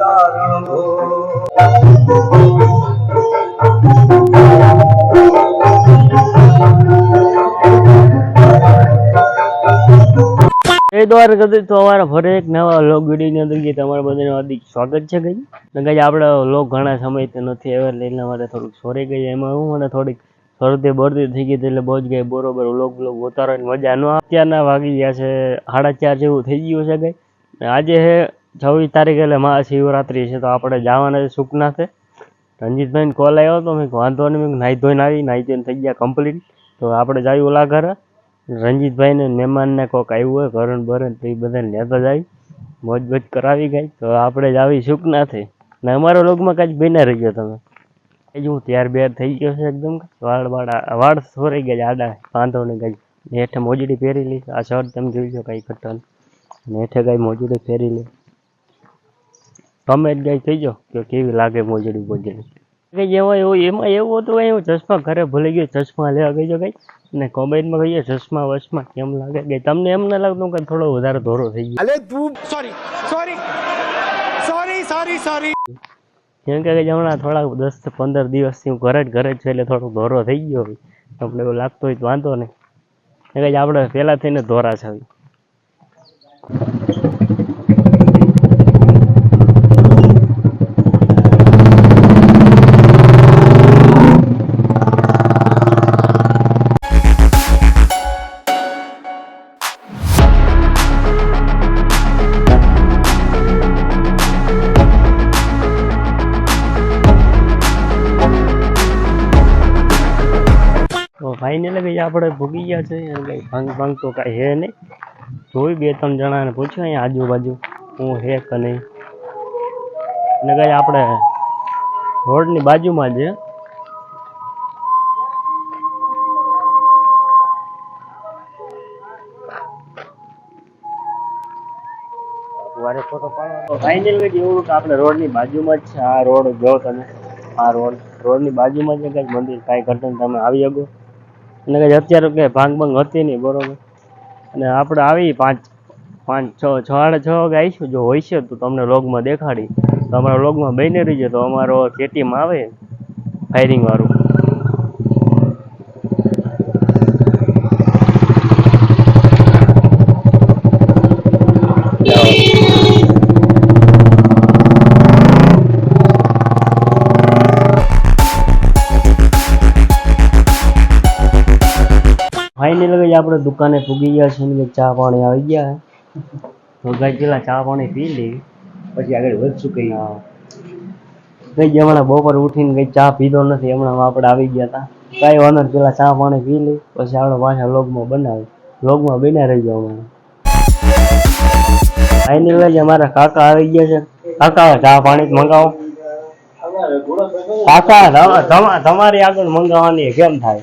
દ્વારા કદી તો અમારા ફરી એક નવા લોક વિડીયોની અંદર ગઈ. તમારા બધાને હાર્દિક સ્વાગત છે ગઈ ને ગઈ આપણે લોક ઘણા સમયથી નથી આવ્યા એટલે એના માટે થોડુંક સોરી ગઈ એમાં હું મને થોડીક શરદી બરદી થઈ ગઈ એટલે બહુ જ ગઈ બરોબર લોગ લોક ઉતારવાની મજા ન. અત્યારના વાગી ગયા છે સાડા ચાર જેવું થઈ ગયું છે ગઈ આજે છવ્વીસ તારીખ એટલે મહાશિવરાત્રિ છે, તો આપણે જવાના છે સુખનાથે રંજીતભાઈને કોલ આવ્યો તો મેં વાંધો નહીં, મેં નાહી ધોઈને આવી, નાહી ધોઈને થઈ ગયા કમ્પ્લીટ તો આપણે જાય ઓલા ઘરે રંજીતભાઈને મહેમાનને કોક આવ્યું હોય કરણ ભરણ તો એ બધાને લેતા જાય. મોજ મોજ કરાવી ગઈ તો આપણે જ આવી સુખનાથે ને અમારા લોગમાં કાંઈ બન્યા રહી ગયો તમે. એ હું ત્યાર બેર થઈ ગયો છે એકદમ. વાળ વાળા વાળ સોરાઈ ગયા આડા. વાંધો નહીં ગઈ હેઠે મોજડી પહેરી લઈ આ શર્ટ તમે જોઈ લો કાંઈ ને હેઠે કાંઈ મોજડી પહેરી લે જ ગાય થઈ જાઓ. કે કેવી લાગે મોજડી મોજડી કે જેમાં એવું એમાં એવું હતું કે હું ચશ્મા ઘરે ભૂલી ગયો ચશ્મા લેવા ગયો કઈ. ને કોમેન્ટમાં કહીએ ચશ્મા વશમાં કેમ લાગે કે તમને એમ ના લાગતું કે થોડો વધારે ધોરો થઈ ગયો. અલે તું sorry sorry sorry sorry sorry કેમ કે હમણાં થોડા દસ પંદર દિવસથી હું ઘરે જ ઘરે જ છું એટલે થોડો ધોરો થઈ ગયો હોય તમને એવું લાગતું હોય તો વાંધો નહીં. કે આપણે પહેલાં થઈને ધોરા છે હવે. ભાઈ આપણે ભૂગી ગયા છે કઈ ભાંગ ભાંગ તો કાંઈ હે નહીં. જોઈ બે, ત્રણ જણાને પૂછ્યું, અહીંયા આજુબાજુ હું હે કે નહીં? અને કઈ આપણે રોડની બાજુમાં છે ફાઇનલ કઈ એવું કે આપણે રોડની બાજુમાં જ છે, આ રોડ જો તમે આ રોડ. રોડની બાજુમાં છે કઈ મંદિર, કાંઈ ઘટન તમે આવી શકો? અને કઈ અત્યારે કઈ ભાંગ ભાંગ હતી નહીં, બરોબર. અને આપણે આવી પાંચ પાંચ, છ છ, સાડા છ વાગે આવીશું, જો હોય છે તો તમને લોગમાં દેખાડી. તો અમારા લોગમાં બની રહીએ તો અમારો કેટીમાં આવે ફાયરિંગ ફાઇનલ ગઈ આપણે દુકાને પૂગી ગયા છે ને ચા પાણી આવી ગયા તો ગઈ પેલા ચા પાણી પી લેવી પછી આગળ વધશું કઈ. કઈ હમણાં બપોર ઉઠીને કઈ ચા પીધો નથી હમણાં આપણે આવી ગયા હતા કઈ વાંધો પેલા ચા પાણી પી લઈ પછી આપણે પાછા લોગમાં બનાવી લોગમાં બન્યા રહી જાવ હમણાં ફાઇનલ જ અમારા કાકા આવી ગયા છે. કાકા ચા પાણી મંગાવો. કાકા તમા- તમા- તમારી આગળ મંગાવવાની કેમ થાય?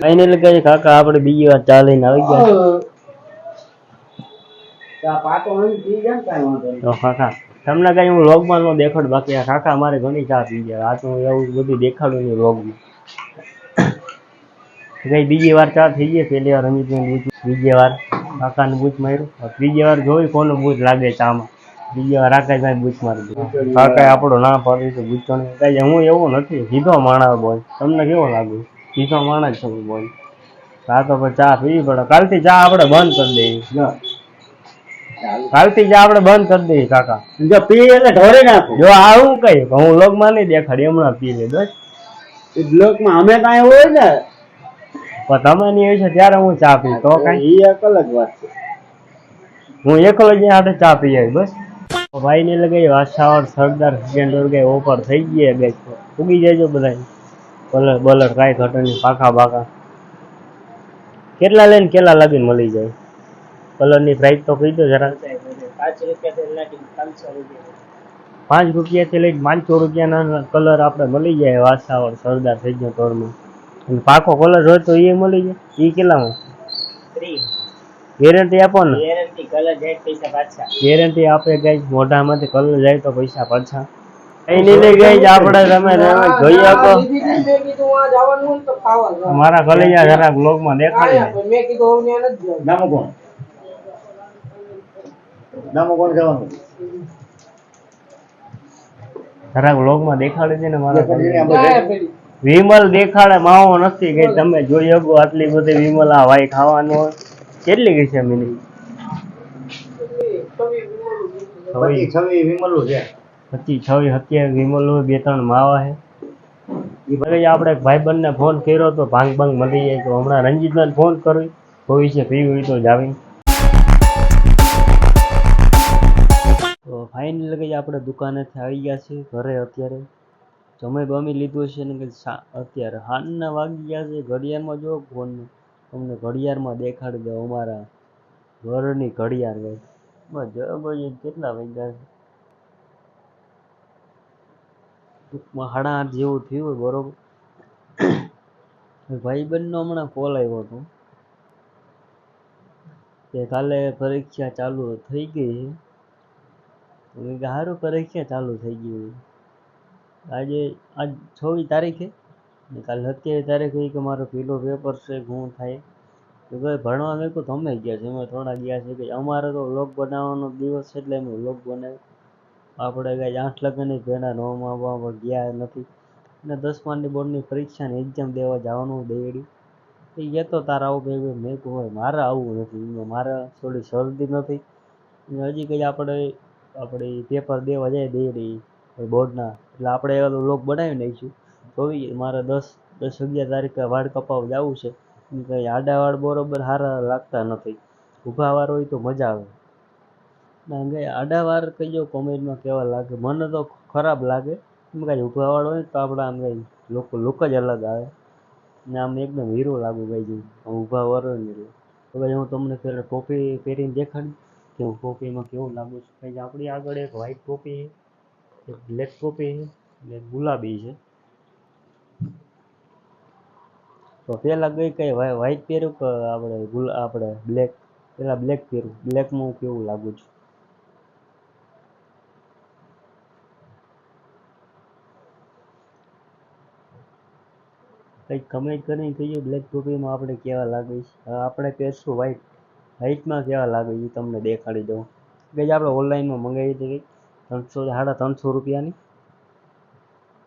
ફાઇનલ કહે કાકા આપણે બીજી વાર ચા લઈને આવી ગયા. તો કાકા તમને કઈ હું લોગમાં નો દેખાડ બાકી આ કાકા મારે ઘણી ચા પી ગયા. આ તો હું એવું બધું દેખાડું નહીં લોગમાં કઈ બીજી વાર ચા થઈ ગઈ પહેલી વાર રમીતને બૂચ બીજી વાર? કાકાને બૂચ માર્યું. ત્રીજી વાર જોયું કોનું બૂચ લાગે ચામાં બીજી વાર આકાશભાઈ બૂચ મારી દીધું. કાકાએ આપણો ના પાડી તો બૂચણ કઈ હું એવું નથી સીધો માણા બોલ. તમને કેવો લાગ્યું? સીધો માણા જ છું બોલ. આ તો પછી ચા પીવી પડે. કાલથી ચા આપણે બંધ કરી દઈએ. કાલથી ચા આપણે બંધ કરી દઈએ કાકા. જો પી એટલે ઢોરી નાખું. જો આવું કઈ હું લોગમાં નહીં દેખાડી હમણાં પી લે બસ બ્લોકમાં અમે કાંઈ હોય ને પણ તમે નહીં હોય છે ત્યારે હું ચા પી તો કઈ? એ એક અલગ વાત છે. હું એકલો જ હાથે ચા પી આવી બસ. ભાઈ ને લગાઈ વાસાવર સરદાર સેકન્ડ ઓર ગઈ ઓફર થઈ ગઈ ગઈ ઉગી જજો બધા કલર બલર કાંઈ ઘટે નહીં પાકા બાકા કેટલા લઈને કેટલા લાગીને મળી જાય? કલરની પ્રાઇસ તો કહી દો જરા. પાંચ રૂપિયાથી લાગીને પાંચસો રૂપિયા. પાંચ રૂપિયાથી લઈને પાંચસો રૂપિયાના કલર આપણે મળી જાય વાસાવર સરદાર થઈ ગયો તોડમાં અને પાકો કલર હોય તો એ મળી જાય. એ કેટલામાં? ગેરંટી આપો ને ગેરંટી કલર જાય પૈસા પાછા. ગેરંટી આપે ગઈ મોઢામાંથી કલર જાય તો પૈસા પાછા. કઈ લીધે ગઈ આપણે તમે તમે જોઈ આપો. મેં કીધું આ જવાનું હોય તો ખાવા જવાનું. મારા કલેજા જરા બ્લોગમાં દેખાડી. દે. મેં કીધું હવે નથી નામો કોણ? નામો કોણ જવાનું? જરા બ્લોગમાં દેખાડી દે ને મારા. વિમલ દેખાડે માવો નથી ગઈ તમે જોઈ શકો આટલી બધી વિમલ આ ભાઈ ખાવાનું હોય. કેટલી ગઈ છે મિનિટ છવી છે. છવ્વીસ સત્યાવીસ વિમલ બે ત્રણ માવા છે. એ ભાઈ આપણે ભાઈ ને ફોન કર્યો તો ભાંગ ભાંગ મળી જાય તો હમણાં રંજીતને ફોન કરવી ભવિષ્ય ફ્રી હોય તો જાવી. તો ફાઇનલ કઈ આપણે દુકાનેથી આવી ગયા છે ઘરે અત્યારે. જમે બમી લીધું છે ને અત્યારે હાનના વાગી ગયા છે, ઘડિયાળમાં જો ફોન તમને ઘડિયાળમાં દેખાડી દો અમારા ઘરની ઘડિયાળ ગઈ બસ બરાબર કેટલા વાગ્યા છે? ટૂંકમાં સાડા આઠ જેવું થયું બરોબર. ભાઈબંધનો હમણાં કોલ આવ્યો હતો. કે કાલે પરીક્ષા ચાલુ થઈ ગઈ છે. સારું પરીક્ષા ચાલુ થઈ ગઈ. આજે, આજ છવ્વીસ તારીખે? ને કાલ સત્યાવીસ તારીખે કે મારો પેલો પેપર છે શું થાય. કે ભાઈ, ભણવા મેં કહું તમે ગયા છે અમે થોડા ગયા છે કે અમારે તો વ્લોગ બનાવવાનો દિવસ છે એટલે અમે વ્લોગ બનાવ્યો. આપણે કાંઈ આઠ લગ્નની ભેડા નવમાં પણ ગયા નથી. અને દસમાની બોર્ડની પરીક્ષાની એક્ઝામ દેવા જવાનું દેડી એ કહેતો તારા આવું ભાઈ મેં કહું ભાઈ મારે આવવું નથી. મારે થોડી શરદી નથી. હજી કંઈ આપણે આપણે પેપર દેવા જાય દેડી. બોર્ડના. એટલે આપણે લોક બનાવી નાખીશું તો ઈ મારે દસ દસ અગિયાર તારીખે વાળ કપાવ જવું છે. કંઈ આડા વાળ બરોબર સારા લાગતા નથી. ઊભા વાર હોય તો મજા આવે. ના કંઈ આડા વાર કહીજો, કોમેન્ટમાં કેવા લાગે. મને તો ખરાબ લાગે. એમ કાંઈ ઊભા વાળ હોય તો આપણે આમ કંઈ લોકો, લુક જ અલગ આવે. ને આમ એકદમ હીરો લાગુ ગઈ જેવું. ઊભા વાર હોય ને એટલે. ભાઈ હું તમને પહેલાં ટોપી પહેરીને દેખાડી કે હું ટોપીમાં કેવું લાગુ છું? કંઈ આપણી આગળ એક વ્હાઈટ ટોપી બ્લેક ટોપી છે ગુલાબી છે. તો પહેલાં ગઈ કઈ વ્હાઈટ પહેર્યું કે આપણે ગુલ આપણે બ્લેક? પહેલાં બ્લેક પહેર્યું. બ્લેકમાં હું કેવું લાગુ છું? કંઈક કમેન્ટ કરીને કહીએ બ્લેક ટોપીમાં આપણે કેવા લાગે છે? આપણે પહેરશું વ્હાઈટ વ્હાઈટમાં કેવા લાગે છે તમને દેખાડી દઉં. કે આપણે ઓનલાઈનમાં મંગાવી હતી કંઈક ત્રણસો સાડા ત્રણસો રૂપિયાની.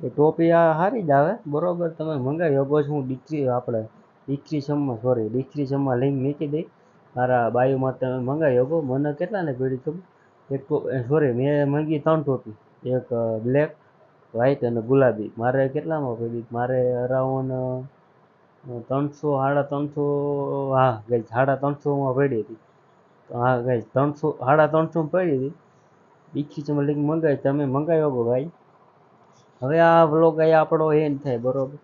એ ટોપી આ સારી જ આવે. બરાબર, તમે મંગાવી શકો છો હું ડિક્રી આપણે ડિસ્ક્રિપ્શનમાં સોરી ડિસ્ક્રિપ્શનમાં લિંક મૂકી દઈ. મારા બાયુમાં તમે મંગાવી શકો મને કેટલાને પડી ખબર? એક સોરી મેં મંગી ત્રણ ટોપી. એક બ્લેક વ્હાઈટ અને ગુલાબી. મારે કેટલામાં પડી? મારે અરાઉન્ડ ત્રણસો, સાડા ત્રણસો, હા ગઈ સાડા ત્રણસોમાં પડી હતી. હા ગઈ ત્રણસો, સાડા ત્રણસોમાં પડી હતી. ડિસ્ક્રિપ્શનમાં લિંક મંગાવી, તમે મંગાવી શકો ભાઈ? હવે આ વ્લોગ અહીંયા આપણો એન્ડ થાય, બરોબર?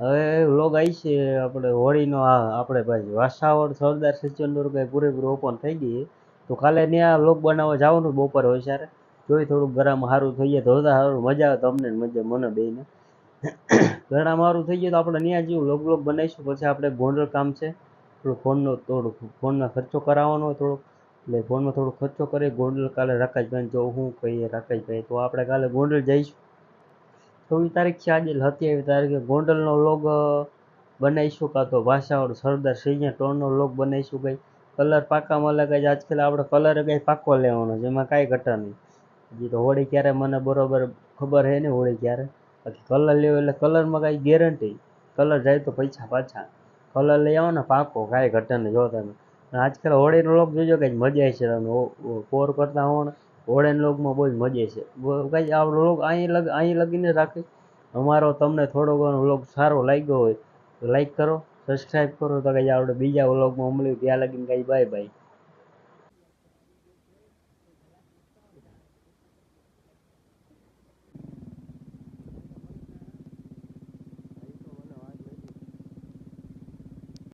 હવે વ્લોગ આવી છે, આપણે હોળીનો આ, આપણે ભાઈ વાસાવડ સરદાર સચિવનગર કાંઈ પૂરેપૂરું ઓપન થઈ ગઈ. તો કાલે ત્યાં વ્લોગ બનાવવા જવાનું બપોર હોય સારે. જોઈ થોડુંક ગરમ સારું થઈ જાય તો સારું મજા આવે, તમને મજા, મને બેને ગરમ સારું થઈ જાય તો આપણે ત્યાં જેવું વ્લોગ વ્લોગ બનાવીશું, પછી આપણે ગોંડલ કામ છે. થોડું ફોનનો થોડુંક ફોનનો ખર્ચો કરાવવાનો થોડોક. એટલે ફોનમાં થોડો ખર્ચો કરે ગોંડલ કાલે રાકેશભાઈ જો હું કહીએ રાકેશભાઈ, તો આપણે કાલે ગોંડલ જઈશું. છવ્વીસ તારીખ છે આજે સત્યાવીસ તારીખે ગોંડલનો લોગ બનાવીશું, કાં તો ભાષાવાળો સરદાર સિંહને ટોનનો લોગ બનાવીશું કંઈ. કલર પાકા મળે કંઈ, આજકાલ આપણે કલર કંઈ પાકો લેવાનો છે, એમાં કાંઈ ઘટા નહીં. હજી તો હોળી ક્યારે મને બરોબર ખબર હે ને હોળી ક્યારે. બાકી કલર લેવો એટલે કલરમાં કાંઈ ગેરંટી કલર જાય તો પૈસા પાછા. કલર લઈ આવો ને પાકો, કાંઈ ઘટે નહીં, જો તમે. આજકાલ હોળીનો લોક જોજો કંઈક મજા છે તમે પોર કરતા હોણ હોળીના લોકમાં બહુ જ મજા છે. કંઈ આ લોક અહીં લગ, અહીં લગીને રાખે. અમારો તમને થોડો ઘણો વ્લોગ સારો લાગ્યો હોય તો લાઈક કરો સબસ્ક્રાઈબ કરો, તો કંઈ આપણે બીજા વ્લોગમાં મળ્યું ત્યાં લગીને કંઈ બાય બાય